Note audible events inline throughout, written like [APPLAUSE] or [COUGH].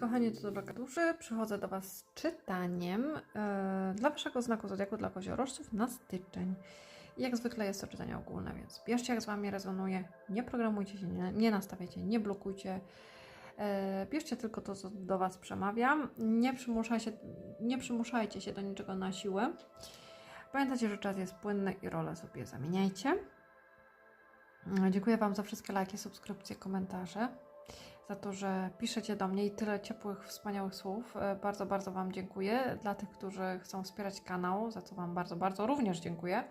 Kochani, to dobra duszy. Przychodzę do Was z czytaniem e, dla Waszego znaku zodiaku, dla koziorożców na styczeń. Jak zwykle jest to czytanie ogólne, więc bierzcie jak z Wami rezonuje, nie programujcie się, nie, nie nastawiajcie, nie blokujcie. E, bierzcie tylko to, co do Was przemawiam. Nie, przymuszajcie, nie przymuszajcie się do niczego na siłę. Pamiętajcie, że czas jest płynny i role sobie zamieniajcie. Dziękuję Wam za wszystkie lajki, subskrypcje, komentarze za to, że piszecie do mnie i tyle ciepłych, wspaniałych słów. E, Bardzo, bardzo Wam dziękuję. Dla tych, którzy chcą wspierać kanał, za co Wam bardzo, bardzo również dziękuję.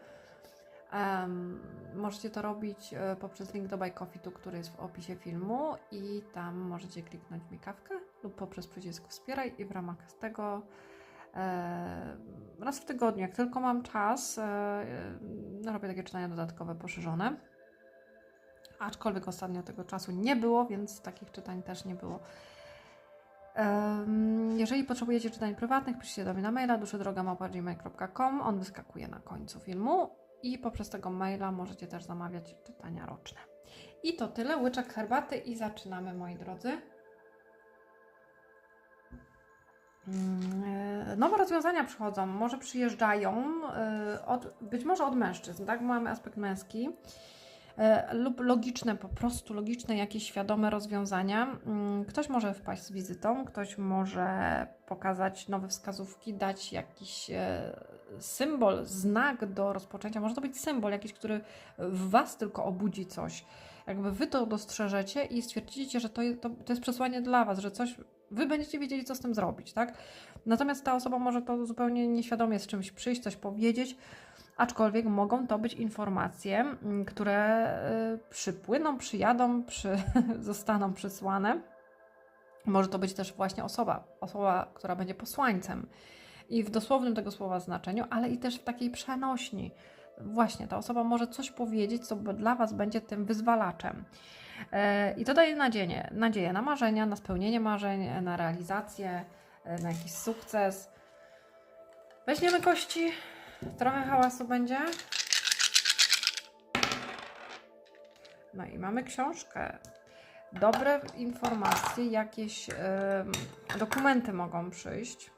Em, możecie to robić e, poprzez link do Buy Coffee, tu, który jest w opisie filmu i tam możecie kliknąć mi kawkę lub poprzez przycisk wspieraj i w ramach tego e, raz w tygodniu, jak tylko mam czas, e, e, robię takie czytania dodatkowe, poszerzone. Aczkolwiek ostatnio tego czasu nie było, więc takich czytań też nie było. Jeżeli potrzebujecie czytań prywatnych, piszcie do mnie na maila duszydroga.gmail.com On wyskakuje na końcu filmu i poprzez tego maila możecie też zamawiać czytania roczne. I to tyle, łyczek herbaty i zaczynamy moi drodzy. Mm, e, Nowe rozwiązania przychodzą, może przyjeżdżają, e, od, być może od mężczyzn, tak? Mamy aspekt męski lub logiczne, po prostu logiczne, jakieś świadome rozwiązania. Mm, Ktoś może wpaść z wizytą, ktoś może pokazać nowe wskazówki, dać jakiś e, symbol, znak do rozpoczęcia. Może to być symbol jakiś, który w Was tylko obudzi coś. Jakby Wy to dostrzeżecie i stwierdzicie, że to, to, to jest przesłanie dla Was, że coś Wy będziecie wiedzieli, co z tym zrobić, tak? Natomiast ta osoba może to zupełnie nieświadomie z czymś przyjść, coś powiedzieć, aczkolwiek mogą to być informacje, mm, które y, przypłyną, przyjadą, przy, [LAUGHS] zostaną przysłane. Może to być też właśnie osoba, osoba, która będzie posłańcem. I w dosłownym tego słowa znaczeniu, ale i też w takiej przenośni. Właśnie, ta osoba może coś powiedzieć, co dla Was będzie tym wyzwalaczem. E, I to daje nadzieję, nadzieję na marzenia, na spełnienie marzeń, na realizację, e, na jakiś sukces. Weźmiemy kości, trochę hałasu będzie. No i mamy książkę. Dobre informacje, jakieś em, dokumenty mogą przyjść.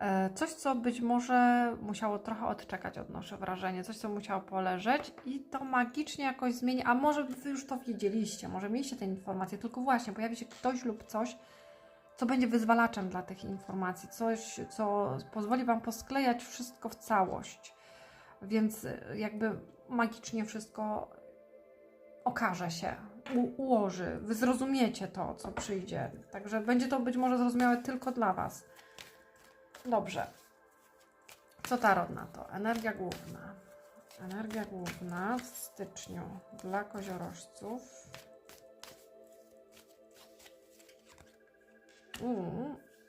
E, Coś, co być może musiało trochę odczekać, odnoszę wrażenie, coś, co musiało poleżeć i to magicznie jakoś zmieni. A może wy już to wiedzieliście, może mieliście te informacje, tylko właśnie pojawi się ktoś lub coś, co będzie wyzwalaczem dla tych informacji, coś, co pozwoli Wam posklejać wszystko w całość. Więc y, jakby magicznie wszystko okaże się, ułoży, Wy zrozumiecie to, co przyjdzie. Także będzie to być może zrozumiałe tylko dla Was. Dobrze. Co tarot na to? Energia główna. Energia główna w styczniu dla koziorożców.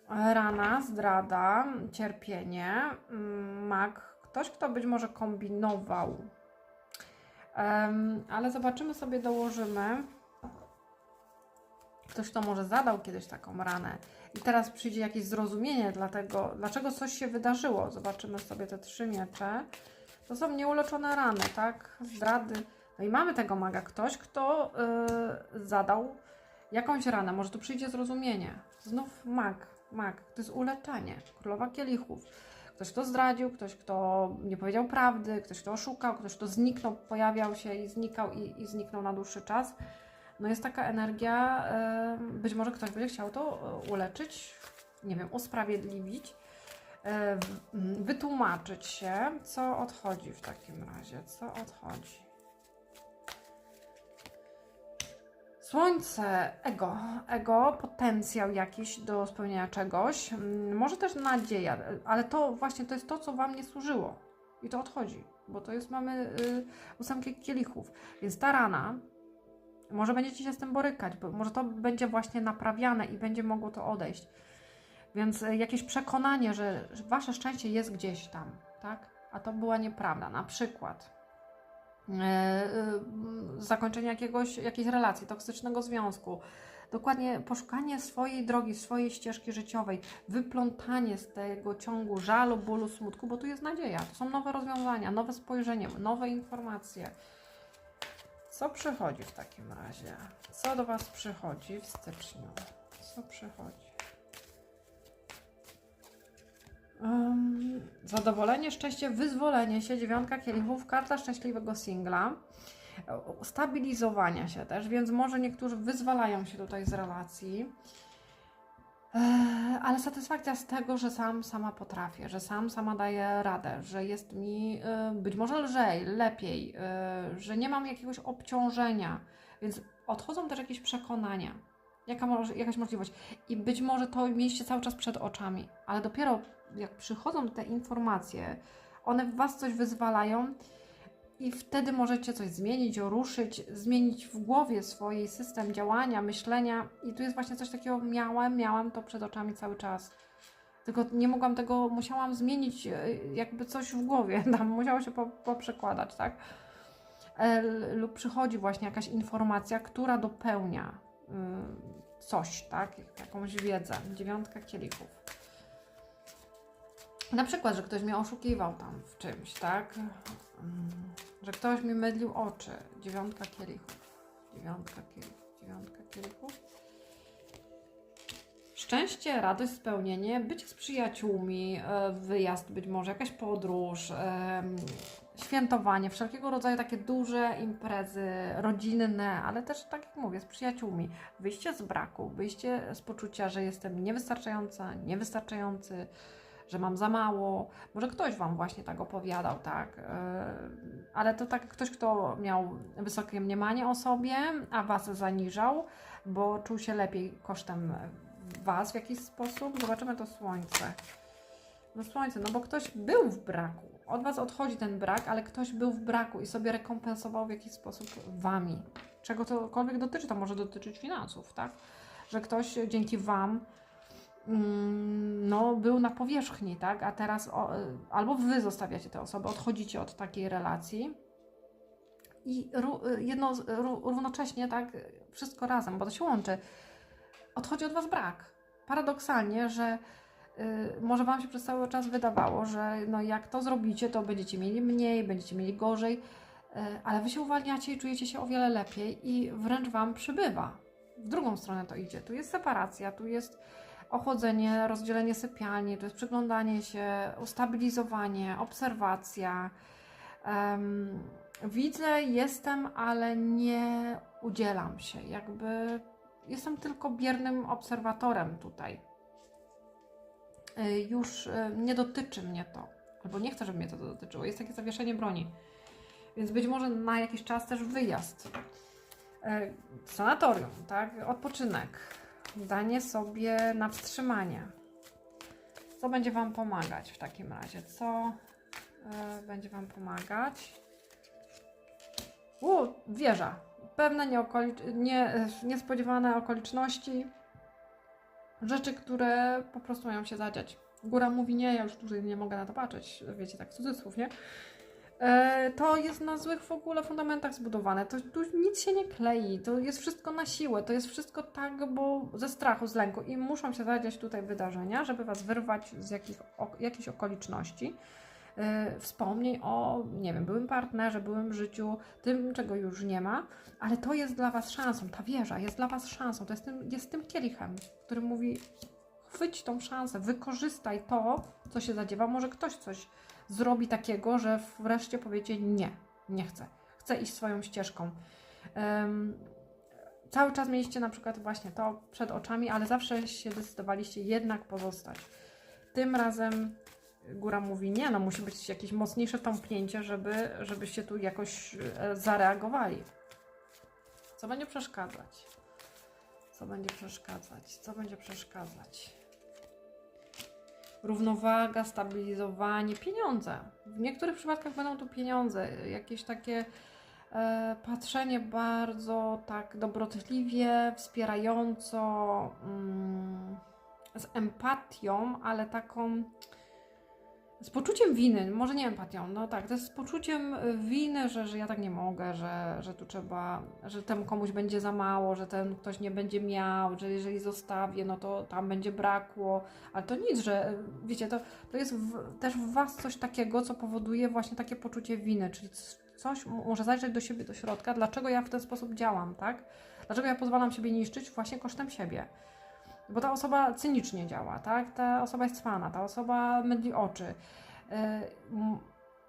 Rana, zdrada, cierpienie, mm, mak, ktoś, kto być może kombinował. Em, ale zobaczymy sobie, dołożymy. Ktoś, kto może zadał kiedyś taką ranę i teraz przyjdzie jakieś zrozumienie dlatego, dlaczego coś się wydarzyło. Zobaczymy sobie te trzy miecze. To są nieuleczone rany, tak? Zdrady. No i mamy tego maga. Ktoś, kto yy, zadał jakąś ranę. Może tu przyjdzie zrozumienie. Znów mag, mag. To jest uleczenie. Królowa kielichów. Ktoś, kto zdradził, ktoś, kto nie powiedział prawdy, ktoś, kto oszukał, ktoś, kto zniknął, pojawiał się i znikał i, i zniknął na dłuższy czas. No jest taka energia, być może ktoś będzie chciał to y, uleczyć, nie wiem, usprawiedliwić, mm, wytłumaczyć się, co odchodzi w takim razie, co odchodzi. Słońce, ego, ego, potencjał jakiś do spełnienia czegoś, mm, może też nadzieja, ale to właśnie to jest to, co Wam nie służyło i to odchodzi, bo to jest, mamy y, ósemkę kielichów, więc ta rana, może będziecie się z tym borykać, bo może to będzie właśnie naprawiane i będzie mogło to odejść. Więc e, jakieś przekonanie, że wasze szczęście jest gdzieś tam, tak? A to była nieprawda. Na przykład e, e, zakończenie jakiegoś, jakiejś relacji, toksycznego związku, dokładnie poszukanie swojej drogi, swojej ścieżki życiowej, wyplątanie z tego ciągu żalu, bólu, smutku, bo tu jest nadzieja. To są nowe rozwiązania, nowe spojrzenie, nowe informacje. Co przychodzi w takim razie? Co do Was przychodzi w styczniu? Co przychodzi? Um, zadowolenie, szczęście, wyzwolenie się, dziewiątka kielichów, karta szczęśliwego singla, stabilizowania się też, więc może niektórzy wyzwalają się tutaj z relacji, e, ale satysfakcja z tego, że sam, sama potrafię, że sam, sama daję radę, że jest mi e, być może lżej, lepiej, że nie mam jakiegoś obciążenia, więc odchodzą też jakieś przekonania, jaka jakaś możliwość. I być może to mieliście cały czas przed oczami, ale dopiero jak przychodzą te informacje, one w Was coś wyzwalają i wtedy możecie coś zmienić, ruszyć, zmienić w głowie swój system działania, myślenia i tu jest właśnie coś takiego, miałem, miałam to przed oczami cały czas. Tylko nie mogłam tego, musiałam zmienić e, jakby coś w głowie, [LAUGHS] tam musiało się poprzekładać, tak? E, lub przychodzi właśnie jakaś informacja, która dopełnia y, coś, tak? Jakąś wiedzę. Dziewiątka kielichów. Na przykład, że ktoś mnie oszukiwał tam w czymś, tak? Mm, że ktoś mi mydlił oczy. Dziewiątka kielichów. Dziewiątka kielichów. Dziewiątka kielichów. Szczęście, radość, spełnienie, bycie z przyjaciółmi, e, wyjazd być może, jakaś podróż, świętowanie, wszelkiego rodzaju takie duże imprezy rodzinne, ale też, tak jak mówię, z przyjaciółmi. Wyjście z braku, wyjście z poczucia, że jestem niewystarczająca, niewystarczający, że mam za mało. Może ktoś Wam właśnie tak opowiadał, tak. Yy, ale to tak ktoś, kto miał wysokie mniemanie o sobie, a Was zaniżał, bo czuł się lepiej kosztem Was w jakiś sposób. Zobaczymy to słońce. No słońce, no bo ktoś był w braku. Od Was odchodzi ten brak, ale ktoś był w braku i sobie rekompensował w jakiś sposób Wami. Czego tokolwiek dotyczy, to może dotyczyć finansów, tak? Że ktoś dzięki Wam no, był na powierzchni, tak? A teraz o, albo wy zostawiacie te osoby, odchodzicie od takiej relacji i jedno, równocześnie, tak, wszystko razem, bo to się łączy. Odchodzi od was brak. Paradoksalnie, że y, może wam się przez cały czas wydawało, że no jak to zrobicie, to będziecie mieli mniej, będziecie mieli gorzej, y, ale wy się uwalniacie i czujecie się o wiele lepiej i wręcz wam przybywa. W drugą stronę to idzie. Tu jest separacja, tu jest ochłodzenie, rozdzielenie sypialni, to jest przyglądanie się, ustabilizowanie, obserwacja. Um, widzę, jestem, ale nie udzielam się. Jakby jestem tylko biernym obserwatorem tutaj. Y, już y, nie dotyczy mnie to, albo nie chcę, żeby mnie to dotyczyło. Jest takie zawieszenie broni. Więc być może na jakiś czas też wyjazd. Y, sanatorium, tak? Odpoczynek danie sobie na wstrzymanie. Co będzie Wam pomagać w takim razie? Co y, będzie Wam pomagać? U, wieża. Pewne nieokolicz- nie, niespodziewane okoliczności, rzeczy, które po prostu mają się zadziać. Góra mówi nie, ja już tutaj nie mogę na to patrzeć, wiecie, tak cudzysłów, nie? E, to jest na złych w ogóle fundamentach zbudowane. To tu nic się nie klei, to jest wszystko na siłę, to jest wszystko tak, bo ze strachu, z lęku. I muszą się zadziać tutaj wydarzenia, żeby Was wyrwać z jakich, jakichś okoliczności. Yy, wspomnień o, nie wiem, byłym partnerze, byłym życiu, tym, czego już nie ma, ale to jest dla Was szansą, ta wieża jest dla Was szansą, to jest tym, jest tym kielichem, który mówi, chwyć tą szansę, wykorzystaj to, co się zadziewa, może ktoś coś zrobi takiego, że wreszcie powiecie nie, nie chcę, chcę iść swoją ścieżką. Um, cały czas mieliście na przykład właśnie to przed oczami, ale zawsze się decydowaliście jednak pozostać. Tym razem góra mówi nie, no musi być jakieś mocniejsze tąpnięcie, żeby, żebyście tu jakoś e, zareagowali. Co będzie przeszkadzać? Co będzie przeszkadzać? Co będzie przeszkadzać? Równowaga, stabilizowanie, pieniądze. W niektórych przypadkach będą to pieniądze, jakieś takie e, patrzenie bardzo tak dobrotliwie, wspierająco, mm, z empatią, ale taką z poczuciem winy, może nie empatią, no tak, to jest z poczuciem y, winy, że, że ja tak nie mogę, że, że tu trzeba, że temu komuś będzie za mało, że ten ktoś nie będzie miał, że jeżeli zostawię, no to tam będzie brakło, ale to nic, że y, wiecie, to, to jest w, też w Was coś takiego, co powoduje właśnie takie poczucie winy, czyli coś może zajrzeć do siebie, do środka, dlaczego ja w ten sposób działam, tak? Dlaczego ja pozwalam siebie niszczyć właśnie kosztem siebie. Bo ta osoba cynicznie działa, tak? Ta osoba jest cwana, ta osoba mydli oczy. Y,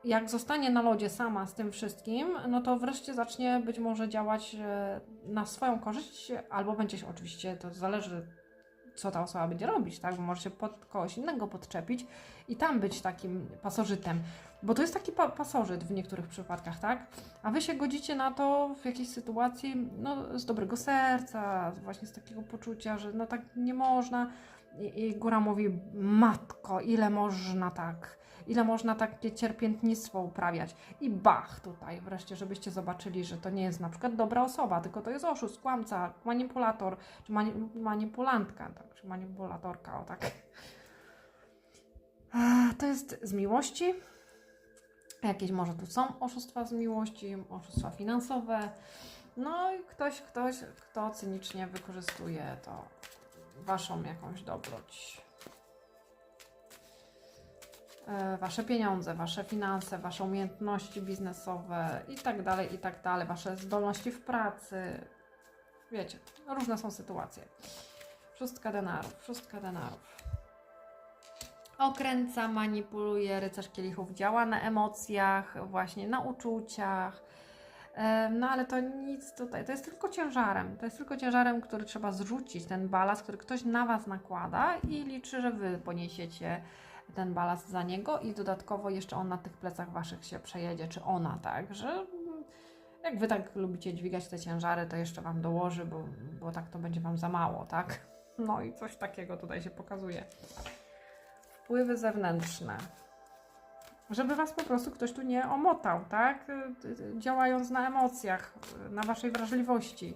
Jak zostanie na lodzie sama z tym wszystkim, no to wreszcie zacznie być może działać e, na swoją korzyść, albo będzie się oczywiście, to zależy co ta osoba będzie robić, tak? Bo może się pod kogoś innego podczepić i tam być takim pasożytem. Bo to jest taki pa pasożyt w niektórych przypadkach, tak? A wy się godzicie na to w jakiejś sytuacji, no z dobrego serca, właśnie z takiego poczucia, że no tak nie można. I, i góra mówi, matko, ile można tak, ile można takie cierpiętnictwo uprawiać. I bach tutaj wreszcie, żebyście zobaczyli, że to nie jest na przykład dobra osoba, tylko to jest oszust, kłamca, manipulator, czy mani manipulantka, tak, czy manipulatorka, o tak. To jest z miłości. Jakieś może tu są oszustwa z miłości, oszustwa finansowe. No i ktoś, ktoś, kto cynicznie wykorzystuje to waszą jakąś dobroć. E, Wasze pieniądze, wasze finanse, wasze umiejętności biznesowe i tak dalej, i tak dalej, wasze zdolności w pracy. Wiecie, różne są sytuacje. Szóstka denarów, szóstka denarów. Okręca, manipuluje, rycerz kielichów działa na emocjach, właśnie na uczuciach. E, No ale to nic tutaj, to jest tylko ciężarem. To jest tylko ciężarem, który trzeba zrzucić, ten balast, który ktoś na Was nakłada i liczy, że Wy poniesiecie ten balast za niego i dodatkowo jeszcze on na tych plecach Waszych się przejedzie, czy ona, tak, że mm, jak Wy tak lubicie dźwigać te ciężary, to jeszcze Wam dołoży, bo, bo tak to będzie Wam za mało, tak? No i coś takiego tutaj się pokazuje. Wpływy zewnętrzne żeby was po prostu ktoś tu nie omotał, tak? Y, y, Działając na emocjach, y, na waszej wrażliwości.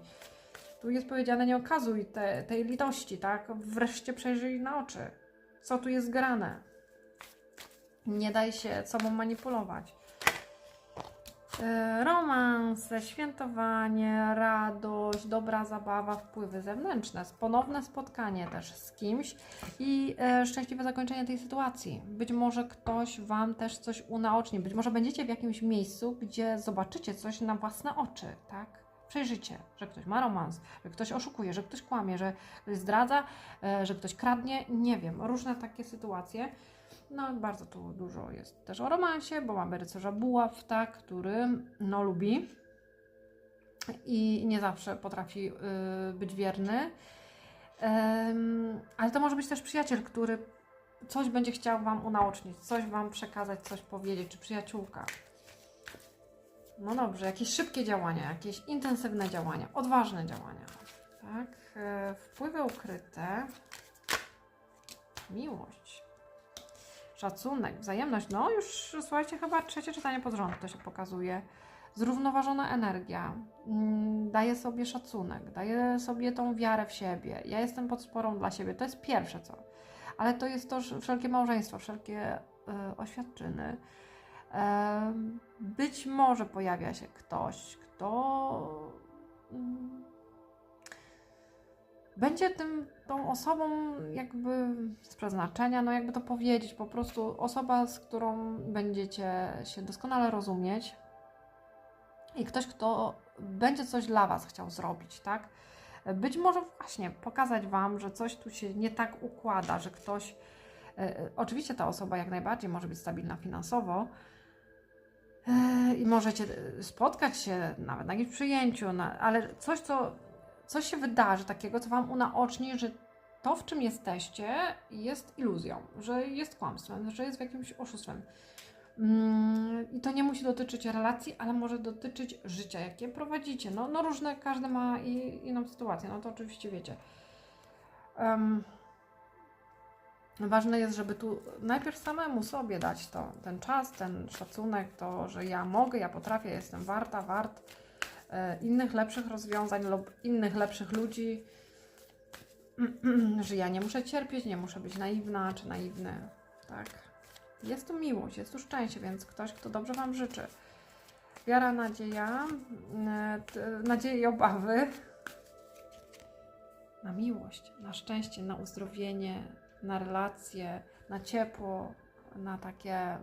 Tu jest powiedziane, nie okazuj te, tej litości, tak? Wreszcie przejrzyj na oczy. Co tu jest grane? Nie daj się sobą manipulować. E, Romanse, świętowanie, radość, dobra zabawa, wpływy zewnętrzne, ponowne spotkanie też z kimś i e, szczęśliwe zakończenie tej sytuacji. Być może ktoś Wam też coś unaoczni, być może będziecie w jakimś miejscu, gdzie zobaczycie coś na własne oczy, tak? Przejrzycie, że ktoś ma romans, że ktoś oszukuje, że ktoś kłamie, że ktoś zdradza, e, że ktoś kradnie, nie wiem, różne takie sytuacje. No, bardzo tu dużo jest też o romansie, bo mamy rycerza buław, tak, który no, lubi i nie zawsze potrafi y, być wierny. Em, ale to może być też przyjaciel, który coś będzie chciał Wam unaocznić, coś Wam przekazać, coś powiedzieć, czy przyjaciółka. No dobrze, jakieś szybkie działania, jakieś intensywne działania, odważne działania. Tak, e, wpływy ukryte, miłość szacunek, wzajemność. No już słuchajcie, chyba trzecie czytanie pod rząd to się pokazuje. Zrównoważona energia, mm, daje sobie szacunek, daje sobie tą wiarę w siebie. Ja jestem podsporą dla siebie, to jest pierwsze co. Ale to jest to wszelkie małżeństwo, wszelkie e, oświadczyny. E, być może pojawia się ktoś, kto będzie tym, tą osobą jakby z przeznaczenia, no jakby to powiedzieć, po prostu osoba, z którą będziecie się doskonale rozumieć i ktoś, kto będzie coś dla Was chciał zrobić, tak? Być może właśnie pokazać Wam, że coś tu się nie tak układa, że ktoś, e, e, oczywiście ta osoba jak najbardziej może być stabilna finansowo, e, i możecie spotkać się nawet na jakimś przyjęciu, na, ale coś, co coś się wydarzy takiego, co Wam unaoczni, że to, w czym jesteście, jest iluzją, że jest kłamstwem, że jest jakimś oszustwem. Mm, I to nie musi dotyczyć relacji, ale może dotyczyć życia, jakie prowadzicie. No, no różne, każdy ma i, inną sytuację, no to oczywiście wiecie. Em, ważne jest, żeby tu najpierw samemu sobie dać to, ten czas, ten szacunek, to, że ja mogę, ja potrafię, jestem warta, wart innych lepszych rozwiązań lub innych lepszych ludzi, [CLEARS THROAT] że ja nie muszę cierpieć, nie muszę być naiwna czy naiwny, tak. Jest tu miłość, jest tu szczęście, więc ktoś, kto dobrze Wam życzy. Wiara, nadzieja, e, nadzieje i obawy. Na miłość, na szczęście, na uzdrowienie, na relacje, na ciepło, na takie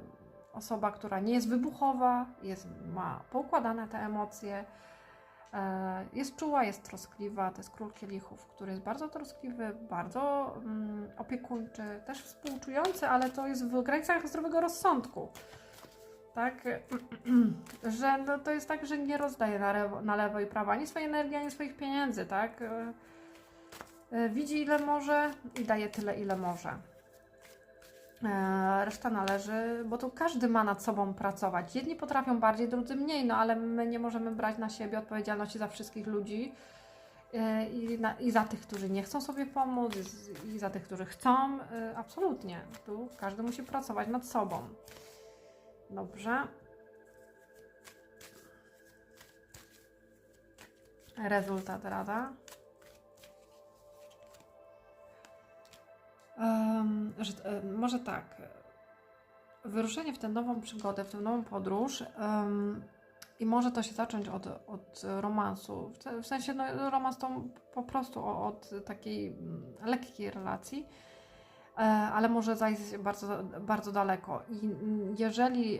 osoba, która nie jest wybuchowa, jest, ma poukładane te emocje, e, jest czuła, jest troskliwa. To jest król kielichów, który jest bardzo troskliwy, bardzo mm, opiekuńczy, też współczujący, ale to jest w granicach zdrowego rozsądku. Tak, [CLEARS THROAT] że no, to jest tak, że nie rozdaje na, lewo, na lewo i prawo ani swojej energii, ani swoich pieniędzy, tak? E, e, Widzi ile może i daje tyle, ile może. E, Reszta należy, bo tu każdy ma nad sobą pracować. Jedni potrafią bardziej, drudzy mniej, no ale my nie możemy brać na siebie odpowiedzialności za wszystkich ludzi e, i, na, i za tych, którzy nie chcą sobie pomóc, i za tych, którzy chcą. E, Absolutnie. Tu każdy musi pracować nad sobą. Dobrze. Rezultat rada. Em, że, e, może tak. Wyruszenie w tę nową przygodę, w tę nową podróż em, i może to się zacząć od, od romansu. W, se- w sensie no, romans to po prostu od takiej mm, lekkiej relacji, e, ale może zajść bardzo, bardzo daleko. I mm, jeżeli.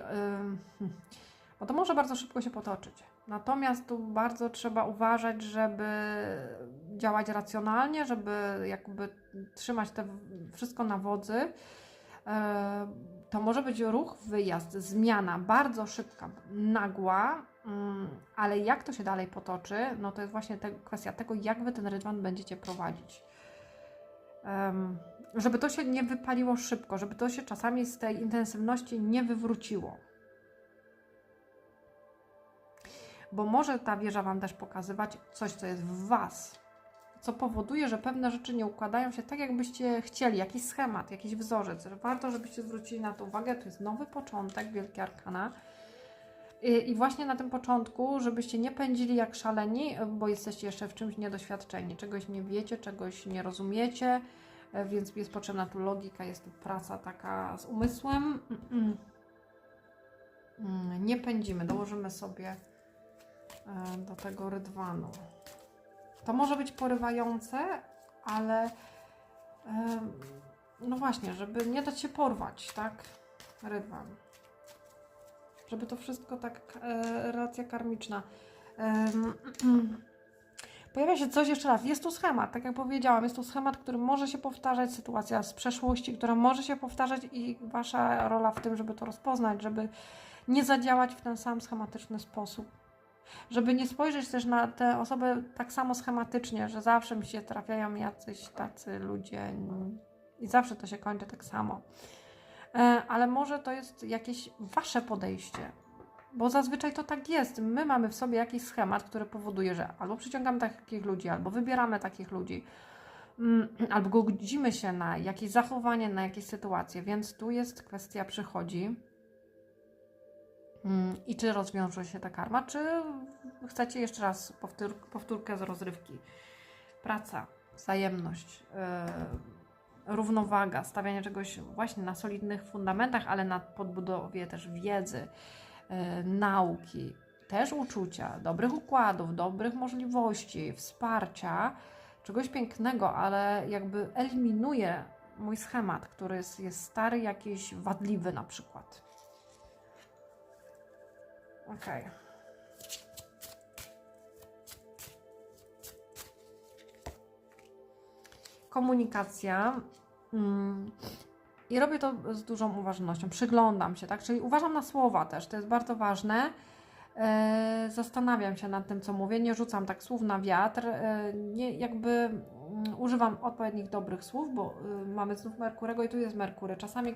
[LAUGHS] bo to może bardzo szybko się potoczyć. Natomiast tu bardzo trzeba uważać, żeby działać racjonalnie, żeby jakby trzymać to wszystko na wodzy. E, To może być ruch, wyjazd, zmiana bardzo szybka, nagła, mm, ale jak to się dalej potoczy, no to jest właśnie te, kwestia tego, jak wy ten rydwan będziecie prowadzić. Żeby to się nie wypaliło szybko, żeby to się czasami z tej intensywności nie wywróciło. Bo może ta wieża Wam też pokazywać coś, co jest w Was, co powoduje, że pewne rzeczy nie układają się tak, jakbyście chcieli, jakiś schemat, jakiś wzorzec. Warto, żebyście zwrócili na to uwagę. To jest nowy początek, wielkie arkana. I właśnie na tym początku, żebyście nie pędzili jak szaleni, bo jesteście jeszcze w czymś niedoświadczeni, czegoś nie wiecie, czegoś nie rozumiecie, e, więc jest potrzebna tu logika, jest tu praca taka z umysłem. Mm. Nie pędzimy, dołożymy sobie e, do tego rydwanu. To może być porywające, ale em, no właśnie, żeby nie dać się porwać, tak? Rydwan. Żeby to wszystko tak, e, relacja karmiczna. Em, [CLEARS THROAT] Pojawia się coś jeszcze raz. Jest tu schemat, tak jak powiedziałam, jest tu schemat, który może się powtarzać, sytuacja z przeszłości, która może się powtarzać i wasza rola w tym, żeby to rozpoznać, żeby nie zadziałać w ten sam schematyczny sposób żeby nie spojrzeć też na te osoby tak samo schematycznie, że zawsze mi się trafiają jacyś tacy ludzie i zawsze to się kończy tak samo. E, Ale może to jest jakieś wasze podejście, bo zazwyczaj to tak jest. My mamy w sobie jakiś schemat, który powoduje, że albo przyciągamy takich ludzi, albo wybieramy takich ludzi, mm, albo godzimy się na jakieś zachowanie, na jakieś sytuacje, więc tu jest kwestia przychodzi. Mm, I czy rozwiąże się ta karma, czy chcecie jeszcze raz powtór, powtórkę z rozrywki? Praca, wzajemność, yy, równowaga, stawianie czegoś właśnie na solidnych fundamentach, ale na podbudowie też wiedzy, yy, nauki, też uczucia, dobrych układów, dobrych możliwości, wsparcia, czegoś pięknego, ale jakby eliminuje mój schemat, który jest, jest stary, jakiś wadliwy na przykład. Okej. Komunikacja. Mm. I robię to z dużą uważnością. Przyglądam się, tak? Czyli uważam na słowa też, to jest bardzo ważne. E, zastanawiam się nad tym, co mówię, nie rzucam tak słów na wiatr, e, nie, jakby mm, używam odpowiednich dobrych słów, bo y, mamy znów Merkurego i tu jest Merkury. Czasami y,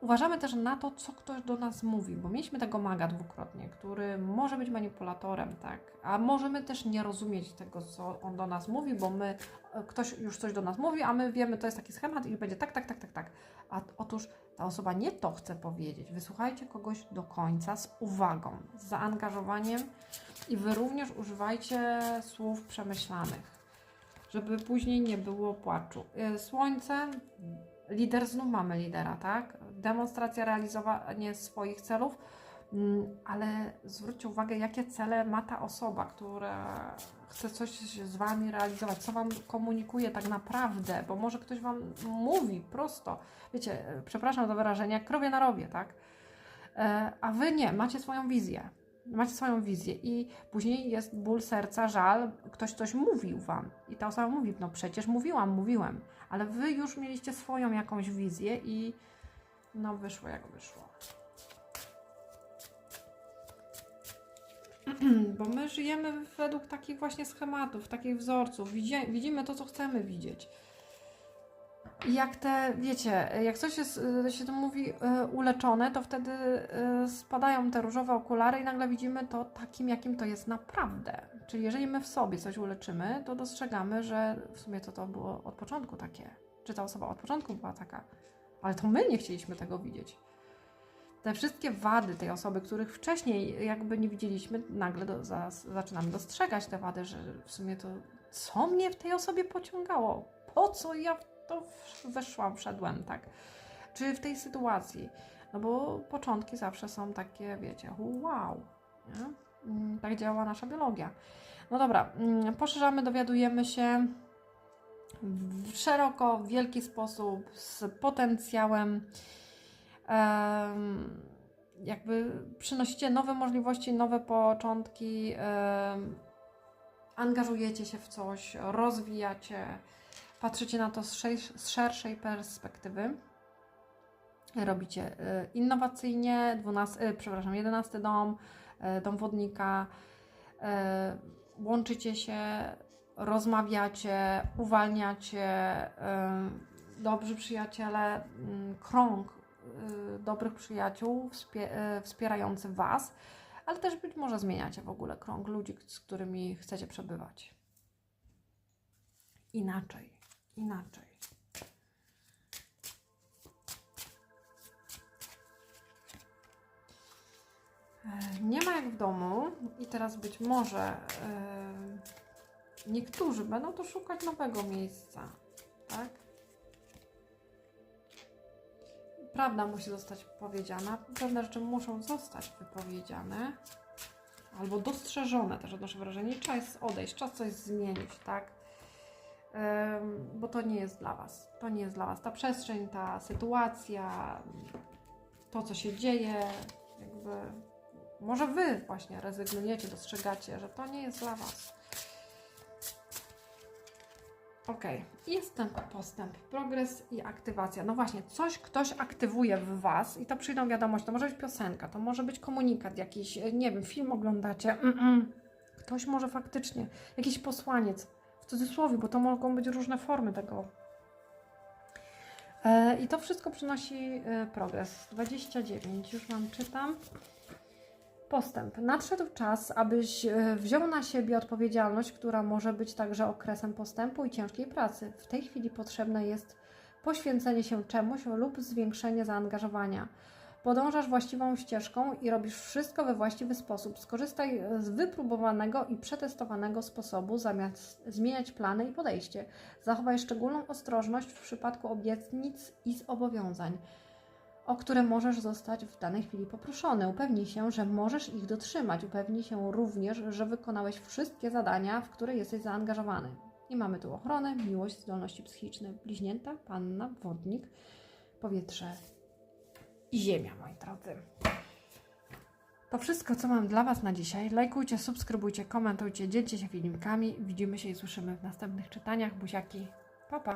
Uważamy też na to, co ktoś do nas mówi, bo mieliśmy tego maga dwukrotnie, który może być manipulatorem, tak? A możemy też nie rozumieć tego, co on do nas mówi, bo my, e, ktoś już coś do nas mówi, a my wiemy, to jest taki schemat i będzie tak, tak, tak, tak, tak. A otóż ta osoba nie to chce powiedzieć. Wysłuchajcie kogoś do końca z uwagą, z zaangażowaniem i Wy również używajcie słów przemyślanych, żeby później nie było płaczu. E, Słońce Lider znów mamy lidera, tak? demonstracja, realizowanie swoich celów, mm, ale zwróćcie uwagę, jakie cele ma ta osoba, która chce coś z Wami realizować, co Wam komunikuje tak naprawdę, bo może ktoś Wam mówi prosto, wiecie, e, przepraszam za wyrażenie, krowie na rowie, tak? E, A Wy nie, macie swoją wizję. Macie swoją wizję i później jest ból serca, żal, ktoś coś mówił Wam i ta osoba mówi, no przecież mówiłam, mówiłem, ale Wy już mieliście swoją jakąś wizję i no wyszło jak wyszło. [CLEARS THROAT] Bo my żyjemy według takich właśnie schematów, takich wzorców. Widzimy to, co chcemy widzieć. Jak te, wiecie, jak coś jest, y, się to mówi, y, uleczone, to wtedy y, spadają te różowe okulary i nagle widzimy to takim, jakim to jest naprawdę. Czyli jeżeli my w sobie coś uleczymy, to dostrzegamy, że w sumie to to było od początku takie. Czy ta osoba od początku była taka. Ale to my nie chcieliśmy tego widzieć te wszystkie wady tej osoby, których wcześniej jakby nie widzieliśmy, nagle do, za, zaczynamy dostrzegać te wady, że w sumie to co mnie w tej osobie pociągało? Po co ja to weszłam, wszedłem, tak? Czy w tej sytuacji? No bo początki zawsze są takie, wiecie, wow, nie? Mm, tak działa nasza biologia. No dobra, mm, poszerzamy, dowiadujemy się w szeroko, w wielki sposób, z potencjałem em, jakby przynosicie nowe możliwości, nowe początki, angażujecie się w coś, rozwijacie, patrzycie na to z, z szerszej perspektywy. Robicie y, innowacyjnie, 12, y, przepraszam, 11 dom, y, dom wodnika, łączycie się, rozmawiacie, uwalniacie, dobrzy przyjaciele, mm, krąg dobrych przyjaciół wspie- wspierający Was, ale też być może zmieniacie w ogóle krąg ludzi, z którymi chcecie przebywać. Inaczej, inaczej. E, Nie ma jak w domu i teraz być może e, niektórzy będą to szukać nowego miejsca, tak? Prawda musi zostać powiedziana, pewne rzeczy muszą zostać wypowiedziane albo dostrzeżone też odnoszę wrażenie. Czas odejść, czas coś zmienić, tak? Bo to nie jest dla Was. To nie jest dla Was. Ta przestrzeń, ta sytuacja, to co się dzieje, jakby może Wy właśnie rezygnujecie, dostrzegacie, że to nie jest dla Was. Ok, jest ten postęp, progres i aktywacja. No właśnie, coś ktoś aktywuje w Was i to przyjdą wiadomości. To może być piosenka, to może być komunikat jakiś, e, nie wiem, film oglądacie. Mm-mm. Ktoś może faktycznie, jakiś posłaniec, cudzysłowie, bo to mogą być różne formy tego. E, I to wszystko przynosi e, progres. 29, już Wam czytam. Postęp. Nadszedł czas, abyś e, wziął na siebie odpowiedzialność, która może być także okresem postępu i ciężkiej pracy. W tej chwili potrzebne jest poświęcenie się czemuś lub zwiększenie zaangażowania. Podążasz właściwą ścieżką i robisz wszystko we właściwy sposób. Skorzystaj z wypróbowanego i przetestowanego sposobu, zamiast zmieniać plany i podejście. Zachowaj szczególną ostrożność w przypadku obietnic i zobowiązań o które możesz zostać w danej chwili poproszony. Upewnij się, że możesz ich dotrzymać. Upewnij się również, że wykonałeś wszystkie zadania, w które jesteś zaangażowany. I mamy tu ochronę, miłość, zdolności psychiczne, bliźnięta, panna, wodnik, powietrze i ziemia, moi drodzy. To wszystko, co mam dla Was na dzisiaj. Lajkujcie, subskrybujcie, komentujcie, dzielcie się filmikami. Widzimy się i słyszymy w następnych czytaniach. Buziaki, pa pa!